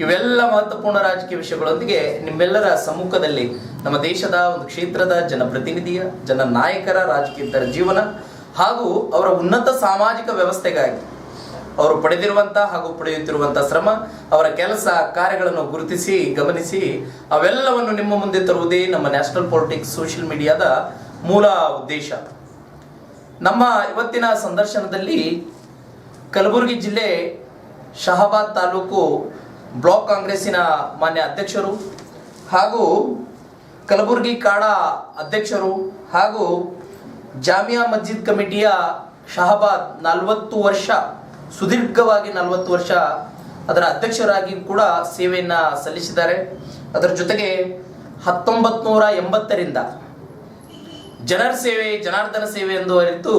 ಇವೆಲ್ಲ ಮಹತ್ವಪೂರ್ಣ ರಾಜಕೀಯ ವಿಷಯಗಳೊಂದಿಗೆ ನಿಮ್ಮೆಲ್ಲರ ಸಮ್ಮುಖದಲ್ಲಿ ನಮ್ಮ ದೇಶದ ಒಂದು ಕ್ಷೇತ್ರದ ಜನಪ್ರತಿನಿಧಿಯ ಜನ ನಾಯಕರ ರಾಜಕೀಯತರ ಜೀವನ ಹಾಗೂ ಅವರ ಉನ್ನತ ಸಾಮಾಜಿಕ ವ್ಯವಸ್ಥೆಗಾಗಿ ಅವರು ಪಡೆದಿರುವಂತಹ ಹಾಗೂ ಪಡೆಯುತ್ತಿರುವಂತಹ ಶ್ರಮ, ಅವರ ಕೆಲಸ ಕಾರ್ಯಗಳನ್ನು ಗುರುತಿಸಿ, ಗಮನಿಸಿ, ಅವೆಲ್ಲವನ್ನು ನಿಮ್ಮ ಮುಂದೆ ತರುವುದೇ ನಮ್ಮ ನ್ಯಾಷನಲ್ ಪಾಲಿಟಿಕ್ಸ್, ಸೋಷಿಯಲ್ ಮೀಡಿಯಾದ ಮೂಲ ಉದ್ದೇಶ. ನಮ್ಮ ಇವತ್ತಿನ ಸಂದರ್ಶನದಲ್ಲಿ ಕಲಬುರಗಿ ಜಿಲ್ಲೆ ಶಹಾಬಾದ್ ತಾಲೂಕು ಬ್ಲಾಕ್ ಕಾಂಗ್ರೆಸ್ಸಿನ ಮಾನ್ಯ ಅಧ್ಯಕ್ಷರು ಹಾಗೂ ಕಲಬುರಗಿ ಕಾಡ ಅಧ್ಯಕ್ಷರು ಹಾಗೂ ಜಾಮಿಯಾ ಮಸ್ಜಿದ್ ಕಮಿಟಿಯ ಶಹಬಾದ್ ನಲವತ್ತು ವರ್ಷ, ಸುದೀರ್ಘವಾಗಿ ನಲವತ್ತು ವರ್ಷ ಅದರ ಅಧ್ಯಕ್ಷರಾಗಿ ಕೂಡ ಸೇವೆಯನ್ನು ಸಲ್ಲಿಸಿದ್ದಾರೆ. ಅದರ ಜೊತೆಗೆ ಹತ್ತೊಂಬತ್ತು ನೂರ ಎಂಬತ್ತರಿಂದ ಜನರ ಸೇವೆ, ಜನಾರ್ದನ ಸೇವೆ ಎಂದು ಅರಿತು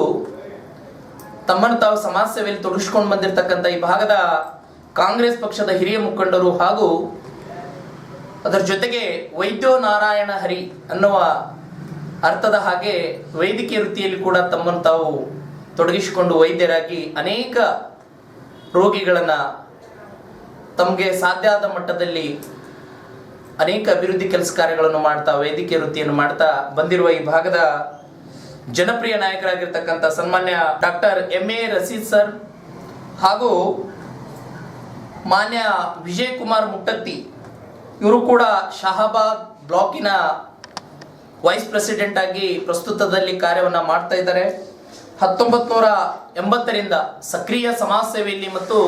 ತಮ್ಮನ್ನು ತಾವು ಸಮಾಜ ಸೇವೆಯಲ್ಲಿ ತೊಡಗಿಸ್ಕೊಂಡು ಬಂದಿರತಕ್ಕಂಥ ಈ ಭಾಗದ ಕಾಂಗ್ರೆಸ್ ಪಕ್ಷದ ಹಿರಿಯ ಮುಖಂಡರು ಹಾಗೂ ಅದರ ಜೊತೆಗೆ ವೈದ್ಯೋ ನಾರಾಯಣ ಹರಿ ಅನ್ನುವ ಅರ್ಥದ ಹಾಗೆ ವೈದ್ಯಕೀಯ ವೃತ್ತಿಯಲ್ಲಿ ಕೂಡ ತಮ್ಮನ್ನು ತಾವು ತೊಡಗಿಸಿಕೊಂಡು ವೈದ್ಯರಾಗಿ ಅನೇಕ ರೋಗಿಗಳನ್ನು ತಮಗೆ ಸಾಧ್ಯ ಆದ ಮಟ್ಟದಲ್ಲಿ ಅನೇಕ ಅಭಿವೃದ್ಧಿ ಕೆಲಸ ಕಾರ್ಯಗಳನ್ನು ಮಾಡ್ತಾ, ವೈದ್ಯಕೀಯ ವೃತ್ತಿಯನ್ನು ಮಾಡ್ತಾ ಬಂದಿರುವ ಈ ಭಾಗದ ಜನಪ್ರಿಯ ನಾಯಕರಾಗಿರ್ತಕ್ಕಂಥ ಸನ್ಮಾನ್ಯ doctor M A Rasheed sir ಹಾಗೂ ಮಾನ್ಯ ವಿಜಯ್ ಕುಮಾರ್ ಮುಟ್ಟತ್ತಿ, ಇವರು ಕೂಡ ಶಹಾಬಾದ್ ಬ್ಲಾಕಿನ ವೈಸ್ ಪ್ರೆಸಿಡೆಂಟ್ ಆಗಿ ಪ್ರಸ್ತುತದಲ್ಲಿ ಕಾರ್ಯವನ್ನು ಮಾಡ್ತಾ ಇದ್ದಾರೆ. ಹತ್ತೊಂಬತ್ತು ಎಂಬತ್ತರಿಂದ ಸಕ್ರಿಯ ಸಮಾಜ ಸೇವೆಯಲ್ಲಿ ಮತ್ತು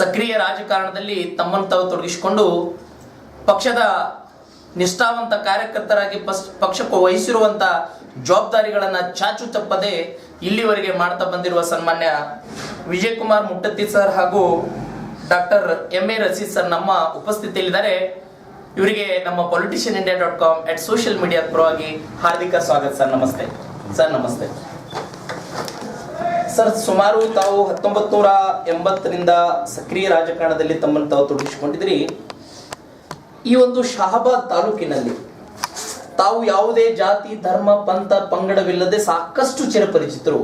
ಸಕ್ರಿಯ ರಾಜಕಾರಣದಲ್ಲಿ ತಮ್ಮನ್ನು ತಾವು ತೊಡಗಿಸಿಕೊಂಡು ಪಕ್ಷದ ನಿಷ್ಠಾವಂತ ಕಾರ್ಯಕರ್ತರಾಗಿ ಪಸ್, ಪಕ್ಷಕ್ಕೆ ವಹಿಸಿರುವಂಥ ಜವಾಬ್ದಾರಿಗಳನ್ನು ಚಾಚು ತಪ್ಪದೆ ಇಲ್ಲಿವರೆಗೆ ಮಾಡ್ತಾ ಬಂದಿರುವ ಸನ್ಮಾನ್ಯ ವಿಜಯ್ ಕುಮಾರ್ ಮುಟ್ಟತ್ತಿ ಸರ್ ಹಾಗೂ doctor M A Rasheed sir ನಮ್ಮ ಉಪಸ್ಥಿತಿಯಲ್ಲಿದ್ದಾರೆ. ಇವರಿಗೆ ನಮ್ಮ politician India dot com at social media ಪರವಾಗಿ ಹಾರ್ದಿಕ ಸ್ವಾಗತ ಸರ್. ನಮಸ್ತೆ. ಸರ್ ನಮಸ್ತೆ. ಸರ್, ಸುಮಾರು ತಾವು ಹತ್ತೊಂಬತ್ತು ನೂರ ಎಂಬತ್ತರಿಂದ ಸಕ್ರಿಯ ರಾಜಕಾರಣದಲ್ಲಿ ತಮ್ಮನ್ನು ತಾವು ತೊಡಗಿಸಿಕೊಂಡಿದ್ರಿ ಈ ಒಂದು ಶಹಾಬಾದ್ ತಾಲೂಕಿನಲ್ಲಿ ತಾವು ಯಾವುದೇ ಜಾತಿ, ಧರ್ಮ, ಪಂಥ, ಪಂಗಡವಿಲ್ಲದೆ ಸಾಕಷ್ಟು ಚಿರಪರಿಚಿತರು.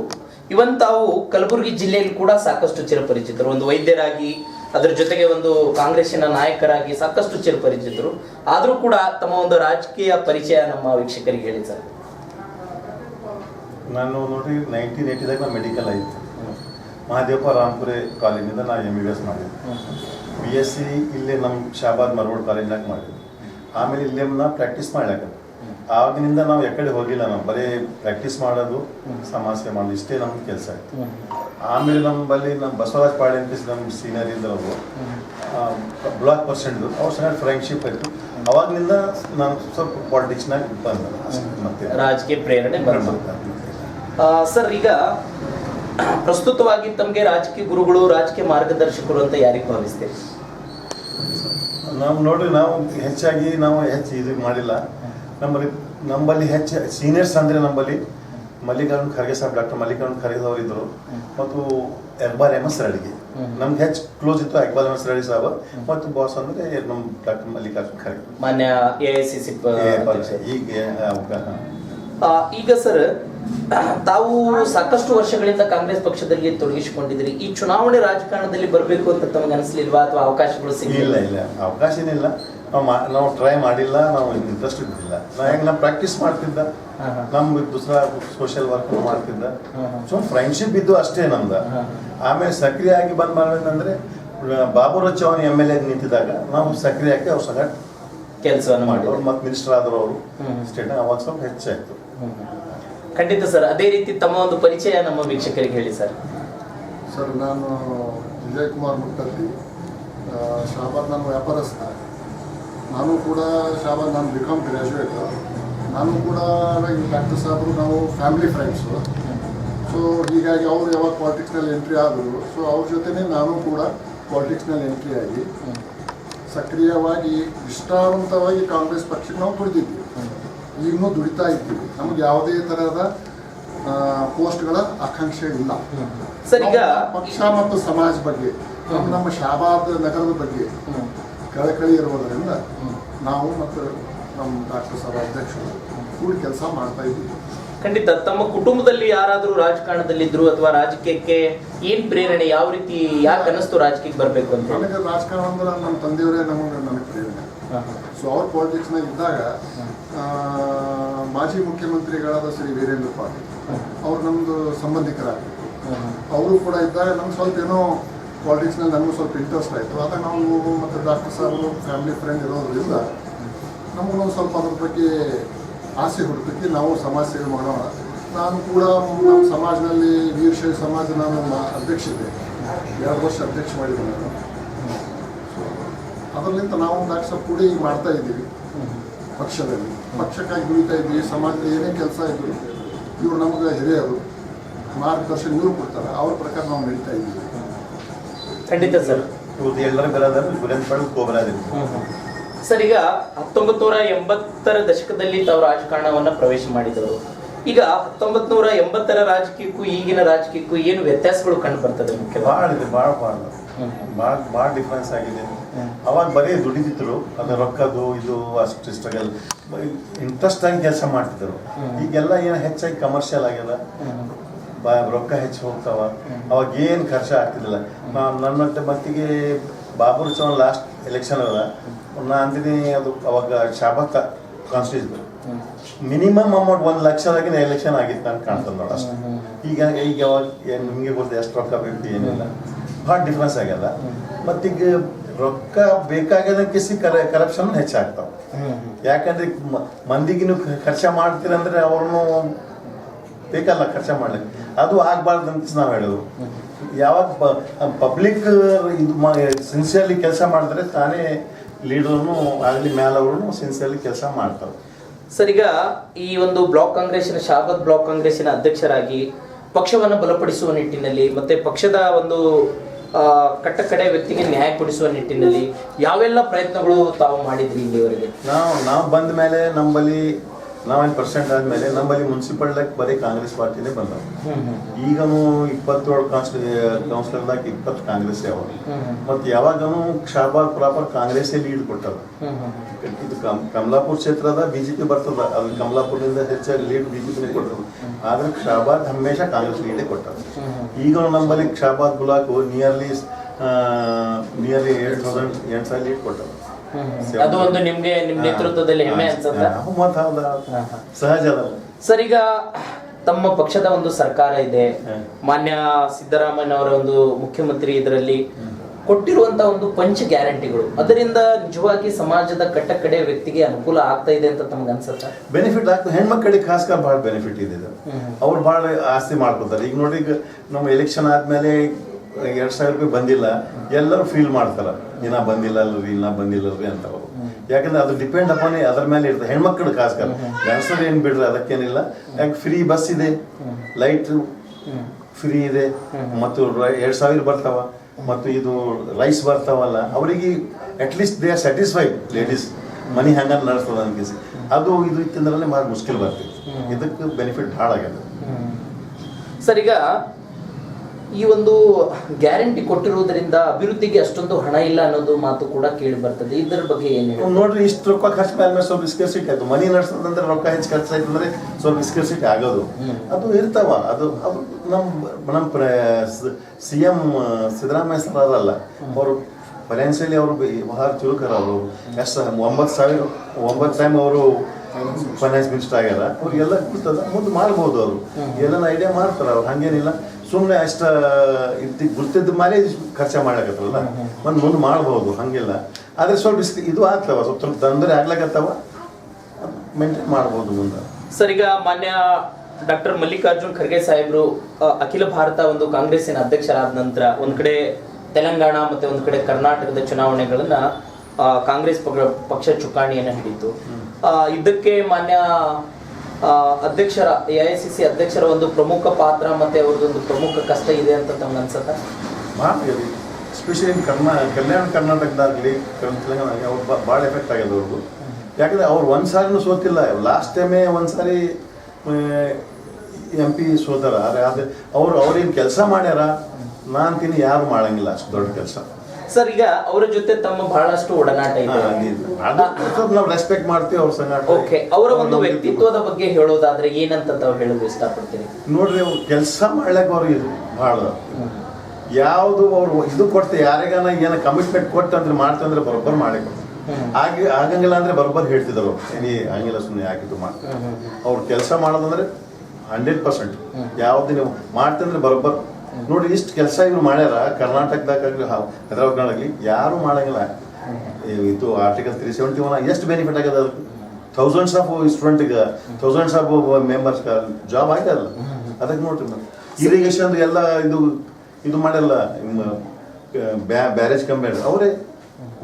ಇವನ್ ತಾವು ಕಲಬುರಗಿ ಜಿಲ್ಲೆಯಲ್ಲಿ ಕೂಡ ಸಾಕಷ್ಟು ಚಿರಪರಿಚಿತರು. ಒಂದು ವೈದ್ಯರಾಗಿ ಅದರ ಜೊತೆಗೆ ಒಂದು ಕಾಂಗ್ರೆಸ್ಸಿನ ನಾಯಕರಾಗಿ ಸಾಕಷ್ಟು ಚಿರಪರಿಚಿತರು ಆದರೂ ಕೂಡ ತಮ್ಮ ಒಂದು ರಾಜಕೀಯ ಪರಿಚಯ ನಮ್ಮ ವೀಕ್ಷಕರಿಗೆ ಹೇಳಿ ಸರ್. ನಾನು ನೋಡಿ ನೈನ್ಟೀನ್ ಏಯ್ಟಿದಾಗ ನಾನು ಮೆಡಿಕಲ್ ಆಯಿತು. ಮಹಾದೇವಪ್ಪ ರಾಮ್ಪುರೆ ಕಾಲೇಜಿಂದ ನಾನು ಎಂ ಬಿ ಎಸ್ ಮಾಡಿದ್ದೆ ಬಿ ಎಸ್ ಸಿ ಇಲ್ಲೇ ನಮ್ಮ ಶಾಬಾದ್ ಮರೋಡ್ ಕಾಲೇಜ್ನಾಗ ಮಾಡಿದ್ವಿ ಆಮೇಲೆ ಇಲ್ಲೇ ನಾ ಪ್ರಾಕ್ಟೀಸ್ ಮಾಡ್ಲಾಕ ಆವಾಗಿನಿಂದ ನಾವು ಎಕಡೆ ಹೋಗಿಲ್ಲ ನಾವು. ಬರೀ ಪ್ರಾಕ್ಟೀಸ್ ಮಾಡೋದು ಸಮಾಜ ಸೇವೆ ಮಾಡೋದು ಇಷ್ಟೇ ನಮ್ಮ ಕೆಲಸ ಆಯ್ತು. ಆಮೇಲೆ ನಮ್ಮಲ್ಲಿ ನಮ್ಮ ಬಸವರಾಜ್ ಪಾಳೆ ಅಂತ ನಮ್ಮ ಸೀನಿಯರ್ ಇದ್ದವರು ಬ್ಲಾಕ್ ಪರ್ಸೆಂಟ್ ಅವ್ರ ಸಣ್ಣ ಫ್ರೆಂಡ್ಶಿಪ್ ಆಯಿತು. ಅವಾಗಿನಿಂದ ನಾನು ಸ್ವಲ್ಪ ಪಾಲಿಟಿಕ್ಸ್ನಾಗ ಬಂದೆ. ಮತ್ತೆ ರಾಜಕೀಯ ಪ್ರೇರಣೆ ಬಂತು. ಆ, ಸರ್ ಈಗ ಪ್ರಸ್ತುತವಾಗಿ ತಮಗೆ ರಾಜಕೀಯ ಗುರುಗಳು ರಾಜಕೀಯ ಮಾರ್ಗದರ್ಶಕರು ಅಂತ ಯಾರಿಗೆ ಭಾವಿಸ್ತೇವೆ ನಾವು ನೋಡ್ರಿ ನಾವು ಹೆಚ್ಚಾಗಿ ನಾವು ಹೆಚ್ಚು ಇದು ಮಾಡಿಲ್ಲ. ನಮ್ಮಲ್ಲಿ ನಮ್ಮಲ್ಲಿ ಹೆಚ್ಚು ಸೀನಿಯರ್ಸ್ ಅಂದರೆ ನಮ್ಮಲ್ಲಿ ಮಲ್ಲಿಕಾರ್ಜುನ್ ಖರ್ಗೆ ಸಾಹೇಬ್ ಡಾಕ್ಟರ್ ಮಲ್ಲಿಕಾರ್ಜುನ್ ಖರ್ಗೆ ಅವರು ಇದ್ದರು ಮತ್ತು ಎಕ್ಬಾಲ್ ಎಸ್ ಸರಳಿಗೆ ನಮ್ಗೆ ಹೆಚ್ಚು ಕ್ಲೋಸ್ ಇತ್ತು ಎಕ್ಬಾಲ್ ಎಸ್ ಸರಳಿ ಸಾಹೇಬ್ ಮತ್ತು ಬಾಸ್ ಅಂದರೆ ನಮ್ಮ ಡಾಕ್ಟರ್ ಮಲ್ಲಿಕಾರ್ಜುನ್ ಖರ್ಗೆ. ಮಾನ್ಯ ಎ ಐ ಸಿ ಸಿ ಈಗ ಈಗ ಸರ್ ತಾವು ಸಾಕಷ್ಟು ವರ್ಷಗಳಿಂದ ಕಾಂಗ್ರೆಸ್ ಪಕ್ಷದಲ್ಲಿ ತೊಡಗಿಸಿಕೊಂಡಿದ್ರಿ ಈ ಚುನಾವಣೆ ರಾಜಕಾರಣದಲ್ಲಿ ಬರಬೇಕು ಅಂತ ತಮಗೆ ಅನಿಸ್ಲಿಲ್ವಾ ಅಥವಾ ಅವಕಾಶಗಳು ಇಲ್ಲ ಸಿಗಲಿಲ್ಲ ಇಲ್ಲ. ಅವಕಾಶ ಏನಿಲ್ಲ. ನಾವು ಮಾ ನಾವು ಟ್ರೈ ಮಾಡಿಲ್ಲ ನಾವು ಇಂಟ್ರೆಸ್ಟ್ ಇದ್ದಿಲ್ಲ. ನಾ ಹೆಂಗೆ ನಾ ಪ್ರಾಕ್ಟೀಸ್ ಮಾಡ್ತಿದ್ದ. ನಮ್ಮ ದುಸ್ರಾ ಸೋಷಿಯಲ್ ವರ್ಕ್ ಮಾಡ್ತಿದ್ದ. ಸೊ ಫ್ರೆಂಡ್ಶಿಪ್ ಇದ್ದು ಅಷ್ಟೇ ನಮ್ದು. ಆಮೇಲೆ ಸಕ್ರಿಯ ಆಗಿ ಬಂದ್ ಮಾಡ್ಬೇಕಂದ್ರೆ Baburao Chauhan M L A ನಿಂತಿದ್ದಾಗ ನಾವು ಸಕ್ರಿಯ ಆಗಿ ಅವ್ರ ಸಂಗ ಕೆಲಸವನ್ನು ಮಾಡಿದ್ರು ಮಾಡಿದ್ರು ಮತ್ತೆ ಮಿನಿಸ್ಟರ್ ಆದರು ಅವರು. ಸ್ಟೇಟ್ ಅವಾಗ ಸ್ವಲ್ಪ ಹೆಚ್ಚಾಯ್ತು ಖಂಡಿತ ಸರ್ ಅದೇ ರೀತಿ ತಮ್ಮ ಒಂದು ಪರಿಚಯ ನಮ್ಮ ವೀಕ್ಷಕರಿಗೆ ಹೇಳಿ ಸರ್. ಸರ್ ನಾನು ವಿಜಯ್ ಕುಮಾರ್ ಮುಟ್ಟಲ್ಲಿ ಶಾಬಾದ್ ನಾನು ವ್ಯಾಪಾರಸ್ಥ. ನಾನು ಕೂಡ ಶಾಬಾದ್ ನಾನು ಬಿ ಕಾಮ್ ಗ್ರ್ಯಾಜುಯೇಟ್ ನಾನು ಕೂಡ ಡಾಕ್ಟರ್ ಸಾಹೇಬರು ನಾವು ಫ್ಯಾಮಿಲಿ ಫ್ರೆಂಡ್ಸು ಸೊ ಹೀಗಾಗಿ ಅವರು ಯಾವಾಗ ಪಾಲಿಟಿಕ್ಸ್ನಲ್ಲಿ ಎಂಟ್ರಿ ಆದರು ಸೊ ಅವ್ರ ಜೊತೆನೇ ನಾನು ಕೂಡ ಪಾಲಿಟಿಕ್ಸ್ನಲ್ಲಿ ಎಂಟ್ರಿ ಆಗಿ ಸಕ್ರಿಯವಾಗಿ ನಿಷ್ಠಾವಂತವಾಗಿ ಕಾಂಗ್ರೆಸ್ ಪಕ್ಷಕ್ಕೆ ನಾವು ದುಡಿದಿದ್ವಿ. ಈಗಲೂ ದುಡಿತಾ ಇದ್ದೀವಿ. ನಮ್ಗೆ ಯಾವುದೇ ಥರದ ಪೋಸ್ಟ್ಗಳ ಆಕಾಂಕ್ಷೆ ಇಲ್ಲ. ಪಕ್ಷ ಮತ್ತು ಸಮಾಜ ಬಗ್ಗೆ ನಮ್ಮ ನಮ್ಮ ಶಾಬಾದ್ ನಗರದ ಬಗ್ಗೆ ಕಳಕಳಿ ಇರೋದರಿಂದ ನಾವು ಮತ್ತು ನಮ್ಮ ಡಾಕ್ಟರ್ ಸಭಾ ಅಧ್ಯಕ್ಷರು ಕೂಡಿ ಕೆಲಸ ಮಾಡ್ತಾ ಇದ್ದೀವಿ. ಖಂಡಿತ ತಮ್ಮ ಕುಟುಂಬದಲ್ಲಿ ಯಾರಾದರೂ ರಾಜಕಾರಣದಲ್ಲಿದ್ದರು ಅಥವಾ ರಾಜಕೀಯಕ್ಕೆ ಏನು ಪ್ರೇರಣೆ ಯಾವ ರೀತಿ ಯಾಕೆ ಅನಿಸ್ತು ರಾಜಕೀಯಕ್ಕೆ ಬರಬೇಕು ಅಂತ? ನನಗೆ ರಾಜಕಾರಣ ಅಂದ್ರೆ ನಮ್ಮ ತಂದೆಯವರೇ ನಮಗೆ ನನಗೆ ಪ್ರೇರಣೆ. ಸೊ ಅವ್ರ ಪಾಲಿಟಿಕ್ಸ್ನಾಗ ಇದ್ದಾಗ ಮಾಜಿ ಮುಖ್ಯಮಂತ್ರಿಗಳಾದ ಶ್ರೀ ವೀರೇಂದ್ರ ಪಾಟೀಲ್ ಅವ್ರು ನಮ್ಮದು ಸಂಬಂಧಿಕರಾಗಿತ್ತು ಅವರು ಕೂಡ ಇದ್ದಾಗ ನಮ್ಗೆ ಸ್ವಲ್ಪ ಏನೋ ಪಾಲಿಟಿಕ್ಸ್ನಲ್ಲಿ ನಮಗೂ ಸ್ವಲ್ಪ ಇಂಟ್ರೆಸ್ಟ್ ಆಯಿತು. ಆಗ ನಾವು ಮತ್ತು ಡಾಕ್ಟರ್ ಸರ್ ಫ್ಯಾಮಿಲಿ ಫ್ರೆಂಡ್ ಇರೋದ್ರಿಂದ ನಮಗೂ ಸ್ವಲ್ಪ ಅದ್ರ ಬಗ್ಗೆ ಆಸೆ ಹುಡುಕಿ ನಾವು ಸಮಾಜ ಸೇವೆ ಮಾಡೋಣ. ನಾನು ಕೂಡ ನಮ್ಮ ಸಮಾಜದಲ್ಲಿ ವೀರಶೈವ ಸಮಾಜ ನಾನು ಮ- ಅಧ್ಯಕ್ಷ ಇದ್ದೆ ಎರಡು ವರ್ಷ ಅಧ್ಯಕ್ಷ ಮಾಡಿದ್ದೆ ನಾನು ಅದರಲ್ಲಿಂದ ನಾವು ಡಾಕ್ಟರ್ ಕೂಡ ಈಗ ಮಾಡ್ತಾ ಇದ್ದೀವಿ. ಪಕ್ಷದಲ್ಲಿ. ಪಕ್ಷಕ್ಕಾಗಿ ದುಡಿತಾ ಇದ್ವಿ ಸಮಾಜದ ಏನೇ ಕೆಲಸ ಇದ್ರು ಇವರು ನಮಗೆ ಹಿರಿಯರು, ಮಾರ್ಗದರ್ಶನ ಇವರು ಕೊಡ್ತಾರೆ. ಅವ್ರ ಪ್ರಕಾರ ನಾವು ನಡೀತಾ ಇದ್ದೀವಿ. ಖಂಡಿತ ಸರ್. ಇವತ್ತು ಎಲ್ಲರ ಬರೋದಾದ್ರೆ ಗುರೇಂದ್ರ ಪಾಟೀಲ್ ಕೋಬರಾದಿರಿ ಸರ್ ಈಗ ಹತ್ತೊಂಬತ್ ನೂರ ಎಂಬತ್ತರ ದಶಕದಲ್ಲಿ ತಾವು ರಾಜಕಾರಣವನ್ನ ಪ್ರವೇಶ ಮಾಡಿದರು ಈಗ ಹತ್ತೊಂಬತ್ ನೂರ ಎಂಬತ್ತರ ರಾಜಕೀಯಕ್ಕೂ ಈಗಿನ ರಾಜಕೀಯಕ್ಕೂ ಏನು ವ್ಯತ್ಯಾಸಗಳು ಕಂಡು ಬರ್ತದೆ ಭಾಳ ಇದೆ ಭಾಳ ಭಾಳ. ಭಾಳ ಭಾಳ ಡಿಫ್ರೆನ್ಸ್ ಆಗಿದೆ. ಅವಾಗ ಬರೀ ದುಡಿತಿದ್ರು ಅದು ರೊಕ್ಕದು ಇದು ಅಷ್ಟು ಸ್ಟ್ರಗಲ್ ಇಂಟ್ರೆಸ್ಟ್ ಆಗಿ ಕೆಲಸ ಮಾಡ್ತಿದ್ರು ಈಗೆಲ್ಲ ಏನು ಹೆಚ್ಚಾಗಿ ಕಮರ್ಷಿಯಲ್ ಆಗ್ಯದ. ಬಾ ರೊಕ್ಕ ಹೆಚ್ಚು ಹೋಗ್ತಾವ. ಅವಾಗ ಏನು ಖರ್ಚು ಆಗ್ತಿದ್ದಿಲ್ಲ. ನನ್ನ ನನ್ನ ಮತ್ತಿಗೆ ಬಾಬುರ್ ಚೌನ್ ಲಾಸ್ಟ್ ಎಲೆಕ್ಷನ್ ಅದ ನಾ ಅಂತೀನಿ ಅದು ಅವಾಗ ಶಾಬಕ್ಕ ಕಾನ್ಸ್ಟಿಟ್ಯೂಷನ್ ಮಿನಿಮಮ್ ಅಮೌಂಟ್ ಒಂದು ಲಕ್ಷದಾಗಿನ ಎಲೆಕ್ಷನ್ ಆಗಿತ್ತು ಅಂತ ಕಾಣ್ತದೆ ನೋಡ ಅಷ್ಟು. ಈಗ ಈಗ ಅವಾಗ ಏನು ನಿಮಗೆ ಗೊತ್ತು ಎಷ್ಟು ರೊಕ್ಕ ಬೇಕು ಏನಿಲ್ಲ. ಭಾಳ ಡಿಫ್ರೆನ್ಸ್ ಆಗ್ಯದ. ಮತ್ತೀಗ ರೊಕ್ಕ ಬೇಕಾಗ್ಯದಕ್ಕಿಸಿ ಕರ ಕರಪ್ಷನ್ ಹೆಚ್ಚಾಗ್ತಾವ. ಯಾಕಂದ್ರೆ ಮಂದಿಗಿನ ಖರ್ಚ ಮಾಡ್ತೀರಂದ್ರೆ ಅವ್ರನ್ನು ಬೇಕಲ್ಲ ಖರ್ಚು ಮಾಡ್ಲಿಕ್ಕೆ. ಅದು ಆಗ್ಬಾರ್ದು ಅಂತ ನಾವು ಹೇಳೋದು. ಯಾವಾಗ ಪಬ್ಲಿಕ್ ಇದು ಸಿನ್ಸಿಯರ್ಲಿ ಕೆಲಸ ಮಾಡಿದ್ರೆ ತಾನೇ ಲೀಡರ್ನು ಆಗಲಿ ಮೇಲವ್ರು ಸಿನ್ಸಿಯರ್ಲಿ ಕೆಲಸ ಮಾಡ್ತಾರೆ. ಸರ್ ಈಗ ಈ ಒಂದು ಬ್ಲಾಕ್ ಕಾಂಗ್ರೆಸ್ಸಿನ ಶಾರ್ವತ್ ಬ್ಲಾಕ್ ಕಾಂಗ್ರೆಸ್ಸಿನ ಅಧ್ಯಕ್ಷರಾಗಿ ಪಕ್ಷವನ್ನು ಬಲಪಡಿಸುವ ನಿಟ್ಟಿನಲ್ಲಿ ಮತ್ತೆ ಪಕ್ಷದ ಒಂದು ಕಟ್ಟ ಕಡೆ ವ್ಯಕ್ತಿಗೆ ನ್ಯಾಯ ಕೊಡಿಸುವ ನಿಟ್ಟಿನಲ್ಲಿ ಯಾವೆಲ್ಲ ಪ್ರಯತ್ನಗಳು ತಾವು ಮಾಡಿದ್ರಿ ಇಲ್ಲಿವರೆಗೆ? ನಾವು ನಾವು ಬಂದ ಮೇಲೆ ನಮ್ಮಲ್ಲಿ ನಾವೇನು ಪರ್ಸೆಂಟ್ ಆದಮೇಲೆ ನಮ್ಮಲ್ಲಿ ಮುನ್ಸಿಪಲ್ದಾಗ ಬರೀ ಕಾಂಗ್ರೆಸ್ ಪಾರ್ಟಿನೇ ಬಂದವು ಈಗ ಇಪ್ಪತ್ತೇಳು ಕೌನ್ಸಿಲರ್ ಕೌನ್ಸಿಲರ್ದಾಗ ಇಪ್ಪತ್ತು ಕಾಂಗ್ರೆಸ್ ಯಾವ ಮತ್ತು ಯಾವಾಗನು ಶಾಬಾದ್ ಪ್ರಾಪರ್ ಕಾಂಗ್ರೆಸ್ಸೇ ಲೀಡ್ ಕೊಟ್ಟದ ಇದು ಕಮ್ ಕಮಲಾಪುರ ಕ್ಷೇತ್ರದ ಬಿ ಜೆ ಪಿ ಬರ್ತದ ಅದು ಕಮಲಾಪುರದಿಂದ ಹೆಚ್ಚಾಗಿ ಲೀಡ್ ಬಿ ಜೆ ಪಿನೇ ಕೊಟ್ಟದ ಆದ್ರೆ ಶಾಬಾದ್ ಹಮೇಶ ಕಾಂಗ್ರೆಸ್ ಲೀಡೇ ಕೊಟ್ಟದ ಈಗ ನಮ್ಮಲ್ಲಿ ಶಾಬಾದ್ ಗುಲಾಕು ನಿಯರ್ಲಿ ನಿಯರ್ಲಿ ಏಟ್ ತೌಸಂಡ್ ಎಂಟು ಸಾವಿರ ಲೀಡ್ ಕೊಟ್ಟದ ಅದು ಒಂದು ನಿಮ್ಗೆ ನಿಮ್ ನೇತೃತ್ವದಲ್ಲಿ ಹೆಮ್ಮೆ ಅನ್ಸುತ್ತಾ. ಸಹಜ ಸರ್ ಈಗ ತಮ್ಮ ಪಕ್ಷದ ಒಂದು ಸರ್ಕಾರ ಇದೆ. ಮಾನ್ಯ ಸಿದ್ದರಾಮಯ್ಯ ಒಂದು ಮುಖ್ಯಮಂತ್ರಿ ಇದರಲ್ಲಿ ಕೊಟ್ಟಿರುವಂತ ಒಂದು ಪಂಚ ಗ್ಯಾರಂಟಿಗಳು. ಅದರಿಂದ ನಿಜವಾಗಿ ಸಮಾಜದ ಕಟ್ಟ ಕಡೆ ವ್ಯಕ್ತಿಗೆ ಅನುಕೂಲ ಆಗ್ತಾ ಇದೆ ಅಂತ ತಮ್ಗೆ ಅನ್ಸುತ್ತಾ? ಬೆನಿಫಿಟ್ ಆಗ್ತದೆ. ಹೆಣ್ಮಕ್ಳಿಗೆ ಖಾಸ್ಕರ ಬಹಳ ಬೆನಿಫಿಟ್ ಇದೆ ಇದು. ಅವ್ರು ಬಹಳ ಆಸ್ತಿ ಮಾಡ್ಕೊತಾರೆ ಈಗ ನೋಡಿ ಈಗ ನಮ್ಮ ಎಲೆಕ್ಷನ್ ಆದ್ಮೇಲೆ ಎರಡ್ ಸಾವಿರ ರೂಪಾಯಿ ಬಂದಿಲ್ಲ, ಎಲ್ಲರೂ ಫೀಲ್ ಮಾಡ್ತಾರೆ ಇನ್ನ ಬಂದಿಲ್ಲ, ಅಲ್ರಿ ಇನ್ನ ಬಂದಿಲ್ಲ ಅಲ್ರಿ ಅಂತ ಅವರು. ಯಾಕಂದ್ರೆ ಅದು ಡಿಪೆಂಡ್ ಅಪಾನ್ ಅದ್ರ ಮೇಲೆ ಇರ್ತದೆ. ಹೆಣ್ಮಕ್ಳು ಕಾಸ್ಕರ ಗಂಡಸರು ಏನು ಬಿಡ್ರಿ, ಅದಕ್ಕೇನಿಲ್ಲ. ಯಾಕೆ ಫ್ರೀ ಬಸ್ ಇದೆ ಲೈಟ್ ಫ್ರೀ ಇದೆ, ಮತ್ತು ಎರಡ್ ಸಾವಿರ ಬರ್ತಾವ, ಮತ್ತು ಇದು ರೈಸ್ ಬರ್ತಾವಲ್ಲ, ಅವರಿಗೆ at least they are satisfied ladies money ಹಂಗ ನಡೆಸ್ತದ ಅನ್ಕಿಸಿ ಅದು, ಇದು ಇತ್ತಿಂದ್ರೆ ಭಾಳ ಮುಷ್ಕಿಲ್ ಬರ್ತೈತಿ ಇದಕ್ಕೆ ಬೆನಿಫಿಟ್ ಭಾಳ ಆಗ್ಯದ. ಸರ್, ಈಗ ಈ ಒಂದು ಗ್ಯಾರಂಟಿ ಕೊಟ್ಟಿರುವುದರಿಂದ ಅಭಿವೃದ್ಧಿಗೆ ಅಷ್ಟೊಂದು ಹಣ ಇಲ್ಲ ಅನ್ನೋದು ಮಾತು ಕೂಡ ಕೇಳಿ ಬರ್ತದೆ. ಇದರ ಬಗ್ಗೆ ಏನು ನೋಡ್ರಿ ಇಷ್ಟು ರೊಕ್ಕ ಖರ್ಚು ಮೇಲೆ ಸ್ವಲ್ಪ ಸ್ಕೇರ್ಸಿಟಿ ಆಯ್ತು ಮನಿ ನಡೆಸೋದಂದ್ರೆ ರೊಕ್ಕ ಹೆಚ್ಚು ಖರ್ಚು ಆಯ್ತು ಅಂದ್ರೆ ಸ್ವಲ್ಪ ಸ್ಕೇರ್ಸಿಟಿ ಆಗೋದು. ಅದು ಇರ್ತಾವ. ಅದು ಅದು ನಮ್ಮ ನಮ್ಮ ಸಿ ಎಂ ಸಿದ್ದರಾಮಯ್ಯ ಸರ್ ಅದಲ್ಲ ಅವರು ಫೈನಾನ್ಷಿಯಲಿ ಅವರು ಬಹಳ ಚುರುಕರ ಅವರು. ಎಷ್ಟು ಒಂಬತ್ತು ಸಾವಿರ ಒಂಬತ್ತು ಟೈಮ್ ಅವರು ಫೈನಾನ್ಸ್ ಮಿನಿಸ್ಟರ್ ಆಗ್ಯಾರ. ಅವ್ರಿಗೆಲ್ಲ ಗೊತ್ತದ. ಮುಂದೆ ಮಾಡ್ಬೋದು ಅವರು. ಎಲ್ಲ ಐಡಿಯಾ ಮಾಡ್ತಾರೆ ಅವ್ರು. ಹಂಗೇನಿಲ್ಲ. ಸುಮ್ಮನೆ ಅಷ್ಟ ಇದ್ದ ಗುರ್ತಿದ್ದ ಮೇಲೆ ಖರ್ಚು ಮಾಡಕತ್ತಲ್ಲ ಒಂದು ಮುಂದೆ ಮಾಡ್ಬೋದು ಹಂಗಿಲ್ಲ. ಆದ್ರೆ ಸ್ವಲ್ಪ ಇಸ್- ಇದು ಆಗ್ತವ ಸ್ವಲ್ಪ ಸ್ವಲ್ಪ ತೊಂದರೆ ಆಗ್ಲಕತ್ತವ. ಮೇಂಟೈನ್ ಮಾಡ್ಬೋದು ಮುಂದೆ. ಸರ್ ಈಗ ಮಾನ್ಯ ಡಾಕ್ಟರ್ ಮಲ್ಲಿಕಾರ್ಜುನ್ ಖರ್ಗೆ ಸಾಹೇಬರು ಅಖಿಲ ಭಾರತ ಒಂದು ಕಾಂಗ್ರೆಸ್ಸಿನ ಅಧ್ಯಕ್ಷರಾದ ನಂತರ ಒಂದ್ ಕಡೆ ತೆಲಂಗಾಣ ಮತ್ತೆ ಒಂದ್ ಕಡೆ ಕರ್ನಾಟಕದ ಚುನಾವಣೆಗಳನ್ನ ಕಾಂಗ್ರೆಸ್ ಪಕ್ಷ- ಪಕ್ಷ ಚುಕ್ಕಾಣಿಯನ್ನು ಹಿಡಿತು. ಇದಕ್ಕೆ ಮಾನ್ಯ ಅಧ್ಯಕ್ಷರ ಎ ಐ ಸಿ ಸಿ ಅಧ್ಯಕ್ಷರ ಒಂದು ಪ್ರಮುಖ ಪಾತ್ರ ಮತ್ತೆ ಅವ್ರದ್ದೊಂದು ಪ್ರಮುಖ ಕಷ್ಟ ಇದೆ ಅಂತ ತಮ್ಗೆ ಅನ್ಸುತ್ತೆ? ಮಾಡ್ತೀವಿ ಎಸ್ಪೆಷಲಿ ಕರ್ನಾ, ಕಲ್ಯಾಣ ಕರ್ನಾಟಕದಾಗಲಿ ತೆಲಂಗಾಣ ಅವ್ರು ಭಾಳ ಎಫೆಕ್ಟ್ ಆಗಿದೆ ಅವ್ರಿಗೂ ಯಾಕಂದರೆ ಅವ್ರು ಒಂದು ಸಾರಿನೂ ಸೋತಿಲ್ಲ. ಲಾಸ್ಟ್ ಟೈಮೇ ಒಂದು ಸಾರಿ ಎಂ ಪಿ ಸೋದರ ಅದೇ ಅವ್ರು ಅವ್ರೇನು ಕೆಲಸ ಮಾಡ್ಯಾರ? ನಾನು ತಿನ್ನಿ ಯಾರು ಮಾಡಂಗಿಲ್ಲ ಅಷ್ಟು ದೊಡ್ಡ ಕೆಲಸ. ಸರ್ ಈಗ ಅವರ ಜೊತೆ ತಮ್ಮ ಬಹಳಷ್ಟು ಒಡನಾಟ ಇದೆ. ನಾವು ರೆಸ್ಪೆಕ್ಟ್ ಮಾಡ್ತೀವಿ ಅವ್ರ ಸಂಗಾಟ. ಓಕೆ ಅವರ ಒಂದು ವ್ಯಕ್ತಿತ್ವದ ಬಗ್ಗೆ ಹೇಳೋದಾದ್ರೆ ಏನಂತ ತಾವು ಹೇಳೋದು ಇಷ್ಟಪಡ್ತೀರಿ? ನೋಡ್ರಿ ಅವ್ರು ಕೆಲಸ ಮಾಡ್ಲಿಕ್ಕೆ ಅವ್ರಿಗೆ ಬಹಳ ಯಾವುದು ಅವ್ರು ಇದು ಕೊಡ್ತೆ ಯಾರಿಗಾನ ಏನ ಕಮಿಟ್ಮೆಂಟ್ ಕೊಟ್ಟಂದ್ರೆ ಮಾಡ್ತಂದ್ರೆ ಬರೋಬ್ಬರ್ ಮಾಡಿ ಹಾಗೆ ಆಗಂಗಿಲ್ಲ ಅಂದ್ರೆ ಬರೋಬ್ಬರ್ ಹೇಳ್ತಿದ್ರು ಏನಿ ಹಂಗಿಲ್ಲ ಸುಮ್ಮನೆ ಯಾಕಿದ್ದು ಮಾಡ್ತಾರೆ ಅವ್ರು ಕೆಲಸ ಮಾಡೋದಂದ್ರೆ ಹಂಡ್ರೆಡ್ ಪರ್ಸೆಂಟ್ ಯಾವ್ದು ನೀವು ಮಾಡ್ತಂದ್ರೆ ಬರೋಬ್ಬರ್ ನೋಡಿ, ಇಷ್ಟು ಕೆಲಸ ಇವ್ರು ಮಾಡ್ಯಾರ ಕರ್ನಾಟಕದಾಗಲಿ ಹೈದರಾಬಾದ್ನಾಗಲಿ ಯಾರು ಮಾಡಂಗಿಲ್ಲ. ಇದು ಆರ್ಟಿಕಲ್ ತ್ರೀ ಸೆವೆಂಟಿ ಒನ್ ಎಷ್ಟು ಬೆನಿಫಿಟ್ ಆಗ್ಯದ ಅದಕ್ಕೆ ಥೌಸಂಡ್ಸ್ ಆಫ್ ಸ್ಟೂಡೆಂಟ್ಗೆ ಥೌಸಂಡ್ಸ್ ಆಫ್ ಮೆಂಬರ್ಸ್ ಜಾಬ್ ಆಗ್ಯದ ಅದಕ್ಕೆ ನೋಡ್ರಿ ನಾವು ಇರಿಗೇಷನ್ ಎಲ್ಲ ಇದು ಇದು ಮಾಡಲ್ಲ ಬ್ಯಾರೇಜ್ ಕಂಪೇರ್ ಅವರೇ